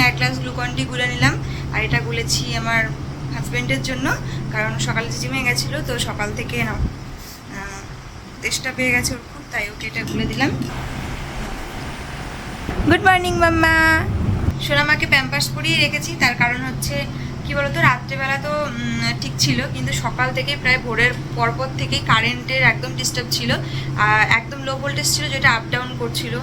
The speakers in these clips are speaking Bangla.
এখানে এক গ্লাস গ্লুকন ডি গুলে নিলাম। আর এটা গুলেছি আমার হাজব্যান্ডের জন্য, কারণ সকালে জিমে গেছিল, তো সকাল থেকে তেষ্টা পেয়ে গেছে ওর খুব, তাই ওকে এটা গুলে দিলাম। Good morning mamma. সোনামাকে প্যাম্পার্স পরিয়ে রেখেছি, তার কারণ হচ্ছে, কি বলতো, রাত্রেবেলা তো ঠিক ছিল, কিন্তু সকাল থেকে প্রায় ভোরের পরপর থেকেই কারেন্টের একদম ডিস্টার্ব ছিল একদম লো ভোল্টেজ ছিল, যেটা আপ ডাউন করছিল।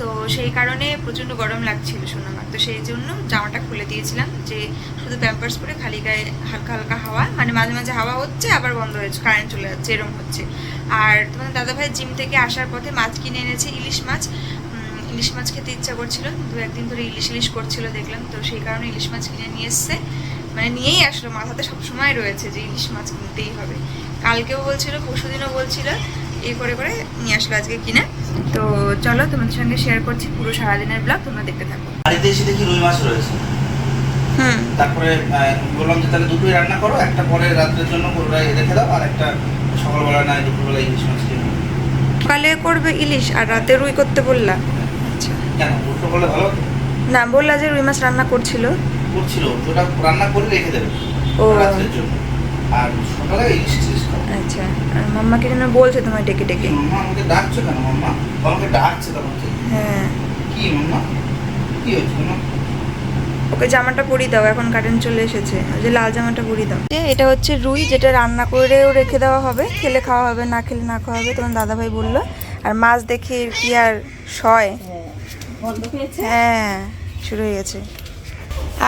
তো সেই কারণে প্রচণ্ড গরম লাগছিল সোনামার তো সেই জন্য জামাটা খুলে দিয়েছিলাম যে শুধু প্যাম্পার্স পরে খালি গায়ে হালকা হালকা হাওয়া মানে মাঝে মাঝে হাওয়া হচ্ছে, আবার বন্ধ হয়েছে কারেন্ট চলে যাচ্ছে এরকম হচ্ছে। আর তোমাদের দাদাভাই জিম থেকে আসার পথে মাছ কিনে এনেছে, ইলিশ মাছ। ইলিশ মাছ খেতে ইচ্ছা করছিল দু একদিন ধরে ইলিশ ইলিশ করছিল দেখলাম, তো সেই কারণে ইলিশ মাছ কিনে নিয়ে এসছে। মানে নিয়েই আসলো, মাথাতে সবসময় রয়েছে যে ইলিশ মাছ কিনতেই হবে। কালকেও বলছিল, পরশুদিনও বলছিল এই করে করে নিয়ে আসলো আজকে কিনে। তো চলো তোমাদের সঙ্গে শেয়ার করছি পুরো সারাদিনের ব্লগ তোমরা দেখতে থাকো। বাড়িতে এসে দেখি রুই মাছ রয়েছে। হুম। তারপরে বললাম যে তাহলে দুটোই রান্না করো একটা পরে রাত্রের জন্য কোনোটাই রেখে দাও আর একটা সকালবেলা নয় দুপুরবেলা ইলিশ মাছ। সকালে করবে ইলিশ আর রাতে রুই করতে বললা? আচ্ছা। কেন উল্টো করলে ভালো না বললা যে রুই মাছ রান্না করছিল। করছিল ওটা রান্না করে রেখে দেবে ও। রাত্রের জন্য। আর সকালে ইলিশ টিলিশ আচ্ছা আর মাম্মাকে যেন বলছে তোমায় ডেকে ডেকে। মাম্মা আমাকে ডাকছো কেন মাম্মা? আমাকে ডাকছে তোমাকে হ্যাঁ। কি মাম্মা? কি হয়েছে মাম্মা? ওকে জামাটা পরিয়ে দাও এখন কারেন্ট চলে এসেছে। যে লাল জামাটা পরিয়ে দাও। এটা হচ্ছে রুই যেটা রান্না করেও রেখে দেওয়া হবে। খেলে খাওয়া হবে না খেলে না খাওয়া হবে তোমার দাদাভাই বলল। আর মাছ দেখে কি আর সয়? হ্যাঁ শুরু হয়ে গেছে।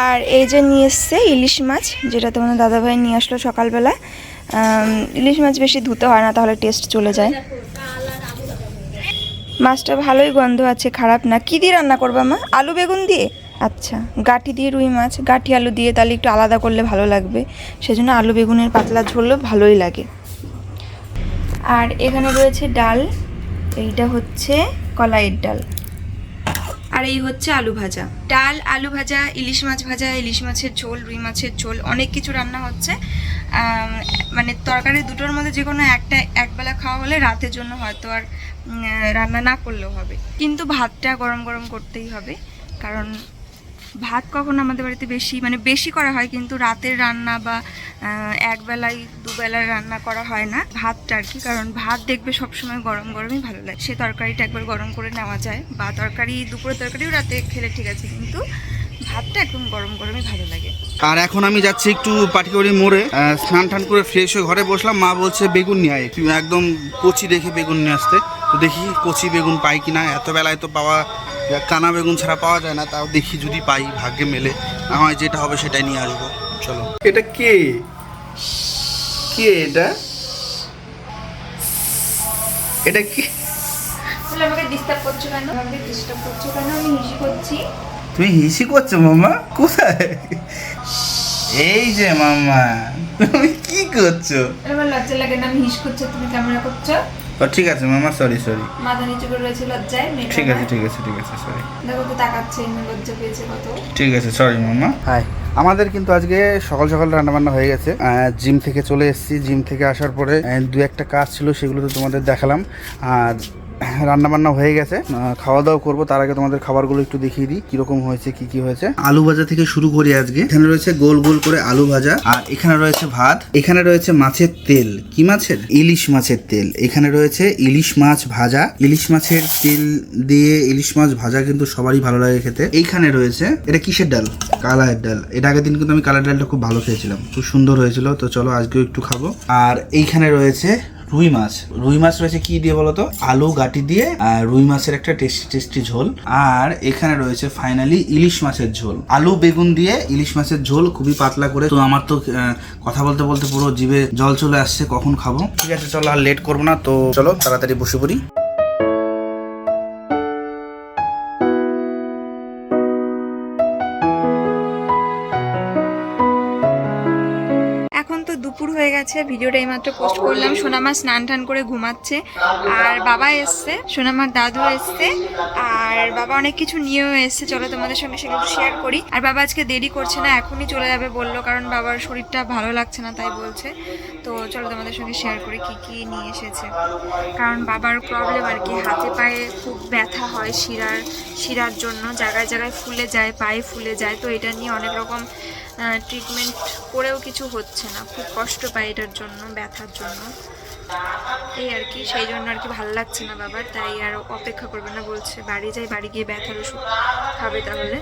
আর এই যে নিয়ে এসছে ইলিশ মাছ, যেটা তোমাদের দাদাভাই নিয়ে আসলো সকালবেলা। ইলিশ মাছ বেশি ধুতে হয় না, তাহলে টেস্ট চলে যায়। মাছটা ভালোই গন্ধ আছে, খারাপ না। কি দিয়ে রান্না করবা মা? আলু বেগুন দিয়ে? আচ্ছা গাঠি দিয়ে রুই মাছ। গাঠি আলু দিয়ে তাহলে একটু আলাদা করলে ভালো লাগবে। সেজন্য আলু বেগুনের পাতলা ঝোলও ভালোই লাগে। আর এখানে রয়েছে ডাল, এইটা হচ্ছে কলাইয়ের ডাল। আর এই হচ্ছে আলু ভাজা। ডাল, আলু ভাজা, ইলিশ মাছ ভাজা, ইলিশ মাছের ঝোল, রুই মাছের ঝোল, অনেক কিছু রান্না হচ্ছে। মানে তরকারি দুটোর মধ্যে যে কোনো একটা একবেলা খাওয়া হলে রাতের জন্য হয়তো আর রান্না না করলেও হবে। কিন্তু ভাতটা গরম গরম করতেই হবে। কারণ ভাত কখনো আমাদের বাড়িতে বেশি মানে বেশি করা হয় কিন্তু রাতের রান্না বা একবেলায় দুবেলার রান্না করা হয় না। ভাতটা আর কি, কারণ ভাত দেখবে সবসময় গরম গরমই ভালো লাগে। সে তরকারিটা একবার গরম করে নেওয়া যায়, বা তরকারি, দুপুরের তরকারিও রাতে খেলে ঠিক আছে, কিন্তু ভাতটা একদম গরম গরমই ভালো লাগে। আর এখন আমি যাচ্ছি একটু পাটিকড়ি মোড়ে স্নান টান করে ফ্রেশ হয়ে ঘরে বসলাম। মা বলছে, বেগুন নিয়ে একদম কচি দেখে বেগুন নিয়ে আসতে। তো দেখি কচি বেগুন পাই কিনা। এত বেলায় তো পাওয়া কানা বেগুন ছাড়া পাওয়া যায় না তাও দেখি যদি পাই ভাগ্যে মেলে। না হয় যেটা হবে সেটাই নিয়ে আসব। চলো। এটা কে? কে এটা? এটা কি? তাহলে আমাকে ডিস্টার্ব করছ কেন? আমাকে ডিস্টার্ব করছ কেন? আমি হিসি করছি। তুমি হিসি করছ মামা? কোথায়? এই যে মামা তুমি কি করছ? আমার লজ্জা লাগে না আমি হিস করছ তুমি ক্যামেরা করছ? ও ঠিক আছে মামা সরি সরি মাথা নিচু করে রয়েছে লজ্জায় মেয়ে ঠিক আছে ঠিক আছে ঠিক আছে সরি দেখো তো তাকাচ্ছে লজ্জা পেয়েছে কত। ঠিক আছে সরি মামা। হাই। আমাদের কিন্তু আজকে সকাল সকাল রান্নাবান্না হয়ে গেছে। জিম থেকে চলে এসেছি। জিম থেকে আসার পরে দু একটা কাজ ছিল সেগুলো তো তোমাদের দেখালাম। আর রান্না বান্না হয়ে গেছে। খাওয়া দাওয়া করব, তার আগে তোমাদের খাবারগুলো একটু দেখিয়ে দিই, কীরকম হয়েছে, কি কি হয়েছে। আলু ভাজা থেকে শুরু করি আজকে। এখানে রয়েছে গোল গোল করে আলু ভাজা, আর এখানে রয়েছে ভাত। এখানে রয়েছে মাছের তেল। কি মাছের? ইলিশ মাছের তেল। এখানে রয়েছে ইলিশ মাছ ভাজা। ইলিশ মাছের তেল দিয়ে ইলিশ মাছ ভাজা কিন্তু সবারই ভালো লাগে খেতে। এইখানে রয়েছে, এটা কিসের ডাল? কালার ডাল। এটা আগের দিন কিন্তু আমি কালার ডালটা খুব ভালো খেয়েছিলাম। খুব সুন্দর হয়েছিল, তো চলো আজকেও একটু খাব। আর এইখানে রয়েছে রুই মাছ। রুই মাছ রয়েছে কি দিয়ে বলতো? আলু, গাটি দিয়ে, আর রুই মাছের একটা টেস্টি টেস্টি ঝোল। আর এখানে রয়েছে ফাইনালি ইলিশ মাছের ঝোল। আলু, বেগুন দিয়ে ইলিশ মাছের ঝোল খুবই পাতলা করে। তো আমার তো কথা বলতে বলতে পুরো জিভে জল চলে আসছে, কখন খাব? ঠিক আছে, চলো আর লেট করব না, তো চলো তাড়াতাড়ি বসে পড়ি। হয়ে গেছে, ভিডিওটা এইমাত্র পোস্ট করলাম। সোনামা স্নান টান করে ঘুমাচ্ছে। আর বাবা এসছে, সোনামার দাদু এসছে, আর বাবা অনেক কিছু নিয়েও এসছে। চলো তোমাদের সঙ্গে সেগুলো শেয়ার করি। আর বাবা আজকে দেরি করছে না, এখনই চলে যাবে বলল, কারণ বাবার শরীরটা ভালো লাগছে না, তাই বলছে। তো চলো তোমাদের সঙ্গে শেয়ার করি কি কি নিয়ে এসেছে। কারণ বাবার প্রবলেম আর কি, হাতে পায়ে খুব ব্যথা হয় শিরার শিরার জন্য। জায়গায় জায়গায় ফুলে যায়, পায়ে ফুলে যায়। তো এটা নিয়ে অনেক রকম ট্রিটমেন্ট করেও কিছু হচ্ছে না। খুব কষ্ট পায় এটার জন্য, ব্যথার জন্য। এই আর কি, সেই জন্য আর কি ভালো লাগছে না বাবার, তাই আর অপেক্ষা করবে না, বলছে বাড়ি যাই, বাড়ি গিয়ে ব্যথার ওষুধ খাবে তাহলে।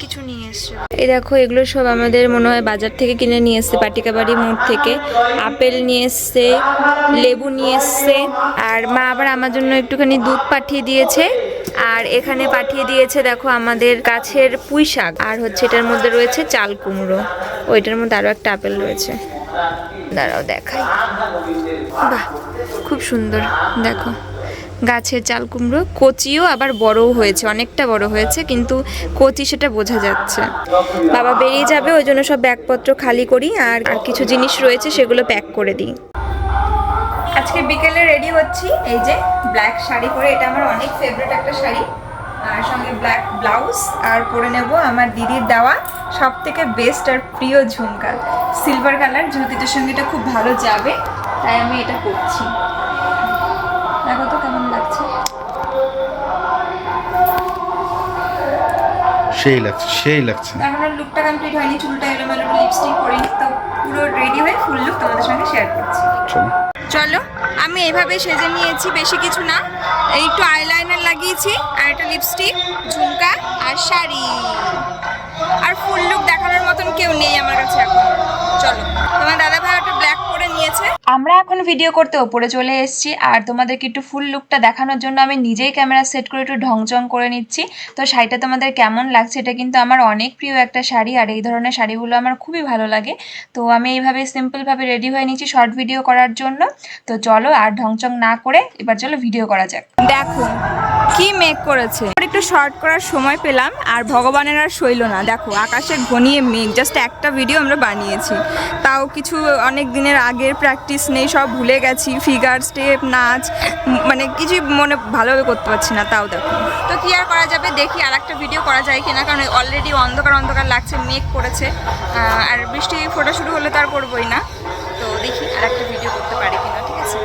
কিছু নিয়ে এসছে এই দেখো, এগুলো সব আমাদের মনে হয় বাজার থেকে কিনে নিয়ে এসছে, পাটিকাবাড়ি মোড় থেকে। আপেল নিয়ে এসছে, লেবু নিয়ে এসছে, আর মা আবার আমার জন্য একটুখানি দুধ পাঠিয়ে দিয়েছে। আর এখানে পাঠিয়ে দিয়েছে, দেখো, আমাদের গাছের পুঁই শাক। আর হচ্ছে এটার মধ্যে রয়েছে চাল কুমড়ো। ওইটার মধ্যে আরও একটা আপেল রয়েছে। দাঁড়াও, দেখাই। বাহ, খুব সুন্দর, দেখো। গাছের চাল কুমড়ো, কচিও আবার বড়ও হয়েছে, অনেকটা বড় হয়েছে, কিন্তু কচি সেটা বোঝা যাচ্ছে। বাবা বেরিয়ে যাবে, ওই জন্য সব ব্যাগপত্র খালি করি, আর আর কিছু জিনিস রয়েছে, সেগুলো প্যাক করে দিই। আজকে বিকেলে রেডি হচ্ছি। এই যে ব্ল্যাক শাড়ি পরে এটা আমার অনেক ফেভারিট একটা শাড়ি। আর সঙ্গে ব্ল্যাক ব্লাউজ আর পরে নেব আমার দিদির দেওয়া সব থেকে বেস্ট আর প্রিয় ঝুমকা। সিলভার কালার জ্যোতিটার সঙ্গে এটা খুব ভালো যাবে তাই আমি এটা করছি দেখো তো কেমন লাগছে। সেই লাগছে সেই লাগছে। এখনও লুকটা কমপ্লিট হয়নি চুলটা এলোমেলো লিপস্টিক করিনি তো পুরো রেডি হয়ে ফুল লুক তোমাদের সঙ্গে শেয়ার করছি। চলো, আমি এভাবে সেজে নিয়েছি, বেশি কিছু না। একটু আইলাইনার লাগিয়েছি, আর একটা লিপস্টিক ঝুমকা, আর শাড়ি। আর ফুল লুক দেখানোর মতন কেউ নেই আমার কাছে এখন। চলো, তোমার দাদা আমরা এখন ভিডিও করতে ওপরে চলে এসেছি। আর তোমাদেরকে একটু ফুল লুকটা দেখানোর জন্য আমি নিজেই ক্যামেরা সেট করে একটু ঢংচং করে নিচ্ছি। তো শাড়িটা তোমাদের কেমন লাগছে এটা কিন্তু আমার অনেক প্রিয় একটা শাড়ি। আর এই ধরনের শাড়িগুলো আমার খুবই ভালো লাগে। তো আমি এইভাবে সিম্পলভাবে রেডি হয়ে নিচ্ছি শর্ট ভিডিও করার জন্য। তো চলো আর ঢংচং না করে এবার চলো ভিডিও করা যাক। দেখো, কি মেঘ করেছে? একটু শর্ট করার সময় পেলাম আর ভগবানের আর সইল না। দেখো, আকাশে ঘনিয়ে মেঘ। জাস্ট একটা ভিডিও আমরা বানিয়েছি। তাও কিছু অনেক দিনের আগের প্র্যাকটিস নেই, সব ভুলে গেছি ফিগার স্টেপ নাচ মানে কিছু মনে ভালোভাবে করতে পারছি না, তাও দেখো। তো কি আর করা যাবে? দেখি আর একটা ভিডিও করা যায় কিনা, কারণ অলরেডি অন্ধকার অন্ধকার লাগছে, মেঘ করেছে। আর বৃষ্টি ফোটা শুরু হলে তো আর করবোই না। তো দেখি আর একটা ভিডিও করতে পারি কিনা, ঠিক আছে?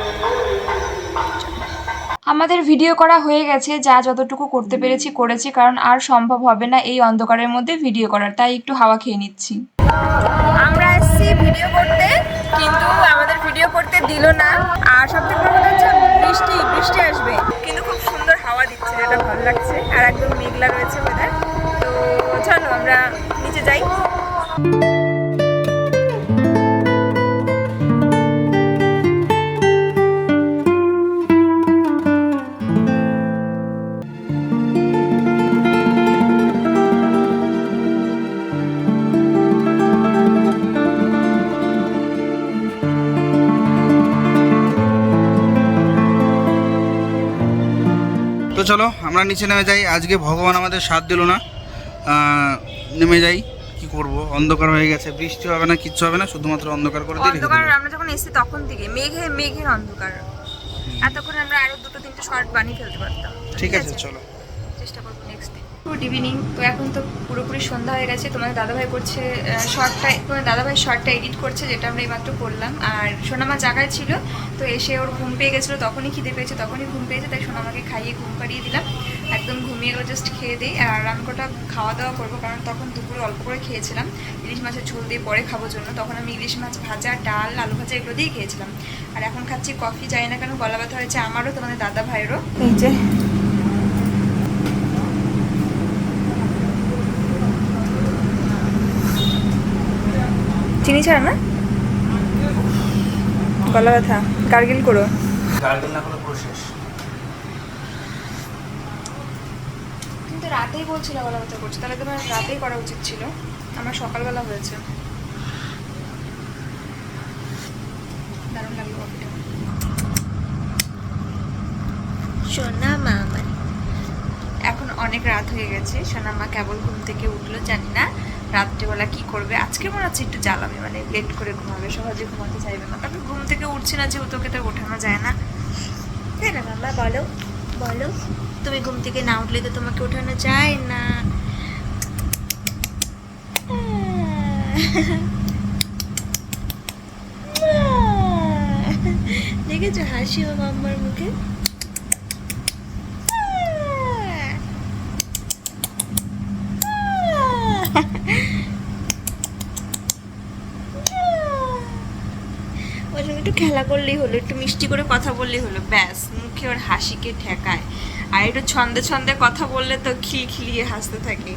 আমাদের ভিডিও করা হয়ে গেছে, যা যতটুকু করতে পেরেছি, করেছি, কারণ আর সম্ভব হবে না এই অন্ধকারের মধ্যে ভিডিও করার। তাই একটু হাওয়া খেয়ে নিচ্ছি। আমরা এসেছি ভিডিও করতে। কিন্তু আমাদের ভিডিও করতে দিল না। আর সব থেকে বড় হচ্ছে বৃষ্টি বৃষ্টি আসবে। কিন্তু খুব সুন্দর হাওয়া দিচ্ছে, যেটা ভালো লাগছে। আর একদম মেঘলা রয়েছে ওয়েদার তো চলো আমরা নিচে যাই। চলো আমরা নিচে নেমে যাই। আজকে ভগবান আমাদের সাথ দিল না। নেমে যাই। কি করব? অন্ধকার হয়ে গেছে। বৃষ্টি হবে না কিচ্ছু হবে না শুধুমাত্র অন্ধকার করে দিয়ে রেখে অন্ধকার আমরা যখন এসেছি তখন থেকে মেঘে মেঘের অন্ধকার। এতক্ষণ আমরা আরও দুটো তিনটে শর্ট বানিয়ে ফেলতে পারতাম। ঠিক আছে? চলো। চেষ্টা করব নেক্সট গুড ইভিনিং তো এখন তো পুরোপুরি সন্ধ্যা হয়ে গেছে। তোমাদের দাদাভাই করছে শর্টটা তোমার দাদাভাই শর্টটা এডিট করছে, যেটা আমরা এইমাত্র করলাম। আর সোনামা জায়গায় ছিল, তো এসে ওর ঘুম পেয়ে গেছিল। তখনই খিদে পেয়েছে, তখনই ঘুম পেয়েছে, তাই সোনামাকে খাইয়ে ঘুম পাড়িয়ে দিলাম। একদম ঘুমিয়ে গেলো জাস্ট খেয়ে দিই আর কটা খাওয়া দাওয়া করব, কারণ তখন দুপুরে অল্প করে খেয়েছিলাম। ইলিশ মাছের ঝোল দিয়ে পরে খাব জন্য। তখন আমি ইলিশ মাছ ভাজা, ডাল, আলু ভাজা এগুলো দিয়েই খেয়েছিলাম। আর এখন খাচ্ছি, কফি, যাই না কেন, গলা ব্যথা হয়েছে আমারও, তোমাদের দাদা ভাইয়েরও এই যে চিনি ছাড়া না? গলা ব্যথা। গার্গিল করো। গার্গেল না করলে পুরো শেষ। কিন্তু রাতেই বলছিল গলা ব্যথা করছে তাহলে তোমার রাতেই করা উচিত ছিল। আমার সকালবেলা হয়েছে। দারুণ লাগল কফিটা। সোনা মা আমার এখন অনেক রাত হয়ে গেছে সোনা মা কেবল ঘুম থেকে উঠল জানি না। রাত্রেবেলা কি করবে? আজকে মনে হচ্ছে একটু জ্বালাবে মানে লেট করে ঘুমাবে, সহজে ঘুমাতে চাইবে না। তারপর ঘুম থেকে উঠছে না, যেহেতু ওকে তো ওঠানো যায় না। তাই না মামা বলো বলো। তুমি ঘুম থেকে না উঠলে তো তোমাকে ওঠানো যায় না। দেখেছ হাসি ও মাম্মার মুখে ওর সঙ্গে একটু খেলা করলেই হলো, একটু মিষ্টি করে কথা বললেই হলো। ব্যাস, মুখে ওর হাসিকে ঠেকায়। আর একটু ছন্দে ছন্দে কথা বললে তো খিলখিলিয়ে হাসতে থাকে।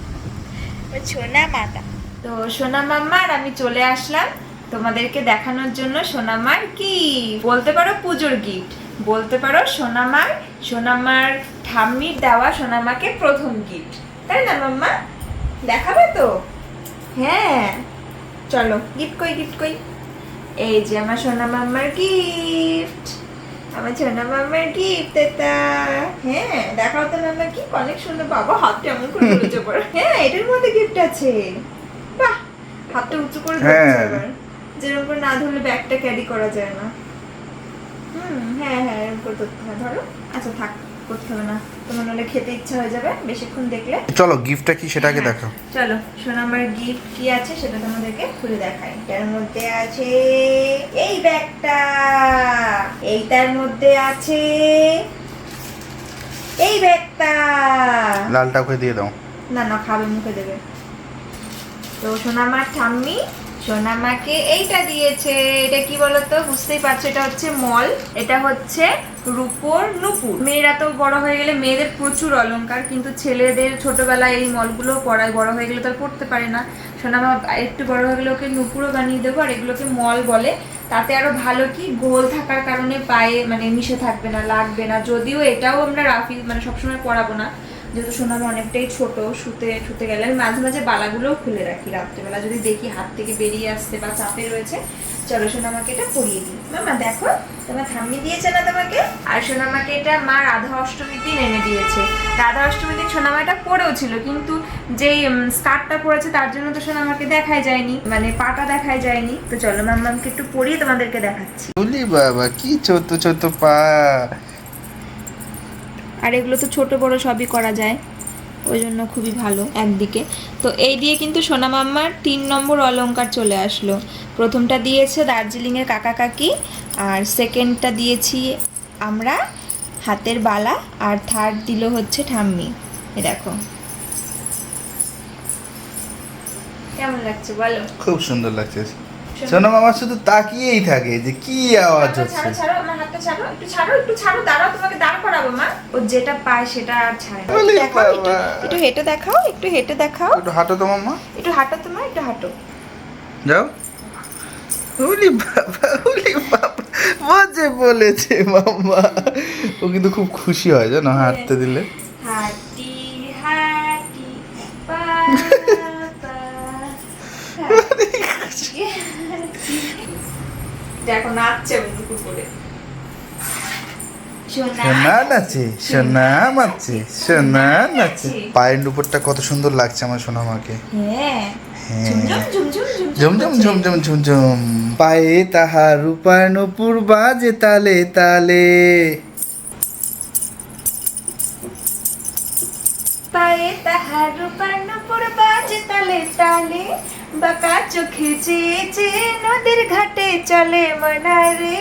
সোনা মাতা তো সোনা মাম্মার আমি চলে আসলাম তোমাদেরকে দেখানোর জন্য সোনামার কি? বলতে পারো পুজোর গিফট। বলতে পারো সোনামার সোনামার ঠাম্মির দেওয়া সোনামাকে প্রথম গিফট। তাই না মাম্মা? দেখাবে তো? হ্যাঁ। চলো, গিফট কই গিফট কই? এই যে আমার সোনা মাম্মার গিফট আমার সোনা মাম্মার গিফট এটা। হ্যাঁ দেখাও তো মাম্মা কি অনেক সুন্দর। বাবা হাতটা এমন করে উঁচু করে হ্যাঁ এটার মধ্যে গিফট আছে। বাহ হাতটা উঁচু করে হ্যাঁ। ধরছে এবার। যেরকম করে না ধরলে ব্যাগটা ক্যারি করা যায় না। হুম হ্যাঁ হ্যাঁ এরকম করে ধরতে হয়। ধরো। আচ্ছা থাক। করতে হবে না। তোমার নাহলে খেতে ইচ্ছা হয়ে যাবে বেশিক্ষণ দেখলে। চলো গিফটটা কি সেটাকে হ্যাঁ। দেখো চলো শোনো আমার গিফট কি আছে সেটা তোমাদেরকে খুলে দেখাই। মধ্যে আছে এই ব্যাগটা। এইটার মধ্যে আছে এই ব্যাগটা। লালটা ওকে দিয়ে দাও। না না খাবে মুখে দেবে। তো সোনামার ঠাম্মি সোনামাকে এইটা দিয়েছে, এটা কি বলতো? বুঝতেই পারছ, এটা হচ্ছে মল, এটা হচ্ছে রূপোর নুপুর। মেয়েরা তো বড় হয়ে গেলে মেয়েদের প্রচুর অলংকার, কিন্তু ছেলেদের ছোটবেলায় এই মলগুলো পড়ায় বড় হয়ে গেলে তো আর পড়তে পারে না। সোনামা একটু বড় হয়ে গেলে ওকে নুপুরও বানিয়ে দেবো, আর এগুলোকে মল বলে। তাতে আরও ভালো কি? গোল থাকার কারণে পায়ে মানে মিশে থাকবে না, লাগবে না। যদিও এটাও আমরা রাফি মানে সবসময় পরাবো না। যেহেতু সোনামা অনেকটাই ছোট, শুতে শুতে গেলে আমি মাঝে মাঝে বালাগুলোও খুলে রাখি রাত্রেবেলা। যদি দেখি হাত থেকে বেরিয়ে আসতে বা চাপে রয়েছে, চলো সোনামাকে এটা পরিয়ে দিই। মামা, দেখো, তোমার ঠাম্মি দিয়েছে না তোমাকে? আর সোনামাকে এটা মা রাধা অষ্টমীর দিন এনে দিয়েছে। রাধা অষ্টমীর দিন সোনামা এটা পরেও ছিল, কিন্তু যেই স্কার্টটা পরেছে তার জন্য তো সোনামাকে দেখাই যায়নি মানে পাটা দেখাই যায়নি। তো চলো মাম্মামকে একটু পরিয়ে তোমাদেরকে দেখাচ্ছি। কি চোদ্দ চোদ্দ পা। আর এগুলো তো ছোট বড় সবই করা যায়। ওই জন্য খুবই ভালো একদিকে। তো এই দিয়ে কিন্তু সোনা মাম্মার তিন নম্বর অলংকার চলে আসলো। প্রথমটা দিয়েছে দার্জিলিংয়ের কাকা কাকি, আর সেকেন্ডটা দিয়েছি আমরা হাতের বালা, আর থার্ড দিল হচ্ছে ঠাম্মি। এ দেখো। কেমন লাগছে বলো? খুব সুন্দর লাগছে। মামা শুধু তাকিয়েই থাকে যে কি আওয়াজ হচ্ছে। ছাড়ো ছাড়ো আমার হাতটা ছাড়ো একটু ছাড়ো একটু ছাড়ো দাঁড়াও তোমাকে দাঁড় করাবো মা। ও যেটা পায় সেটা আর ছাড়ে একটু দেখাও একটু হেঁটে দেখাও একটু হেঁটে দেখাও। একটু হাঁটো তো মাম্মা একটু হাঁটো তোমার একটু হাঁটো। যাও। উলি বাবা উলি বাবা। মজে বলেছে মাম্মা ও কিন্তু খুব খুশি হয় জানো হাঁটতে দিলে। দেখো নাচছে দুপুর করে সোনা। নাচে সোনা নাচে সোনা নাচে। পায়ের উপরটা কত সুন্দর লাগছে আমার সোনা মাকে হ্যাঁ। হ্যাঁ। ঝুমঝুম ঝুমঝুম ঝুমঝুম। পায়ে তাহার রূপার নুপুর বাজে তালে তালে। পায়ে তাহার রূপার নপুর বাজে তালে তালে। বাঁকা চোখে চেয়ে চেয়ে নদীর ঘাটে চলে মনারে।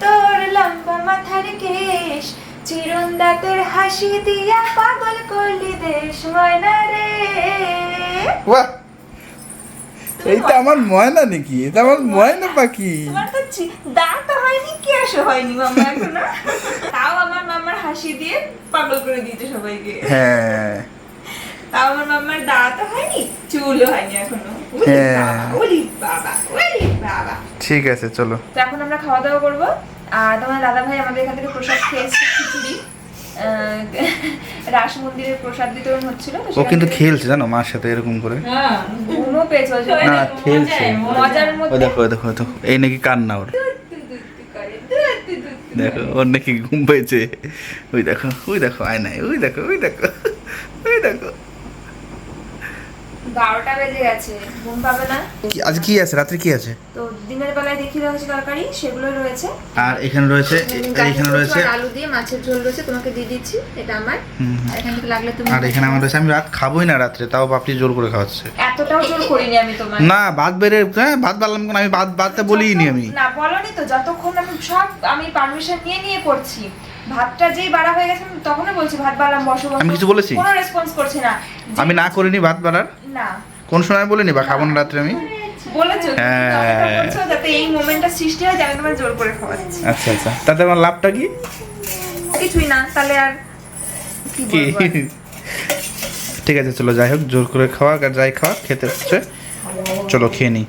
তোর লম্বা মাথার কেশ চিরন দাঁতের হাসি দিয়া পাগল করলি দেশ ময়নারে। বাহ! এইটা আমার ময়না নাকি? এটা আমার ময়না পাখি। তোমার তো দাঁত হয়নি কি আসো হয়নি মামা এখনও? তাও আমার মামার হাসি দিয়ে পাগল করে দিয়েছে সবাইকে। হ্যাঁ। তাও আমার হয়নি চুলও হয়নি এখনও। হ্যাঁ। ঠিক আছে চলো। তো এখন আমরা খাওয়া দাওয়া করব। আর তোমার দাদা ভাই আমাদের এখান থেকে প্রসাদ খেয়েছে খিচুড়ি। রাস মন্দিরের প্রসাদ বিতরণ হচ্ছিল ও কিন্তু খেলছে জানো মার সাথে এরকম করে? হ্যাঁ। ঘুমও পেয়েছে না খেলছে। মজার ওই মধ্যে। দেখো দেখো দেখো এই নাকি কান্না ওর। দেখো ওর নাকি ঘুম পেয়েছে। ওই দেখো ওই দেখো আয় নাই ওই দেখো ওই দেখো ওই দেখো। বারোটা বেজে গেছে ঘুম পাবে না। আজ কি আছে? রাত্রে কি আছে? তো দিনের বেলায় দেখিয়ে দেওয়া হয়েছে তরকারি সেগুলো রয়েছে। আর এখানে রয়েছে এখানে রয়েছে আলু দিয়ে মাছের ঝোল রয়েছে তোমাকে দিয়ে দিচ্ছি এটা আমার। এখান থেকে লাগলে তুমি আর এখানে আমার রয়েছে আমি রাত খাবোই না রাত্রে তাও বাপটি জোর করে খাওয়াচ্ছে। এতটাও জোর করিনি আমি তোমার না ভাত বেড়ে হ্যাঁ ভাত বাড়লাম কেন? আমি ভাত ভাতটা বলিই নি আমি। না বলনি তো যতক্ষণ আমি সব আমি পারমিশন নিয়ে নিয়ে করছি। ভাতটা যেই বাড়া হয়ে গেছে তখনই বলছি ভাত বাড়াম বসো আমি কিছু বলেছি? কোনো রেসপন্স করছে না। আমি না করিনি ভাত বাড়ার? না। কোন সময় বলিনি বা খাব না রাত্রে আমি? বলেছ হ্যাঁ। যাতে এই মোমেন্টটা সৃষ্টি হয় যাতে তোমার জোর করে খাওয়াচ্ছি আচ্ছা আচ্ছা। তাতে আমার লাভটা কি? কিছুই না তাহলে আর কি? ঠিক আছে চলো যাই হোক জোর করে খাওয়া আর যাই খাওয়া খেতে হচ্ছে। চলো খেয়ে নিই।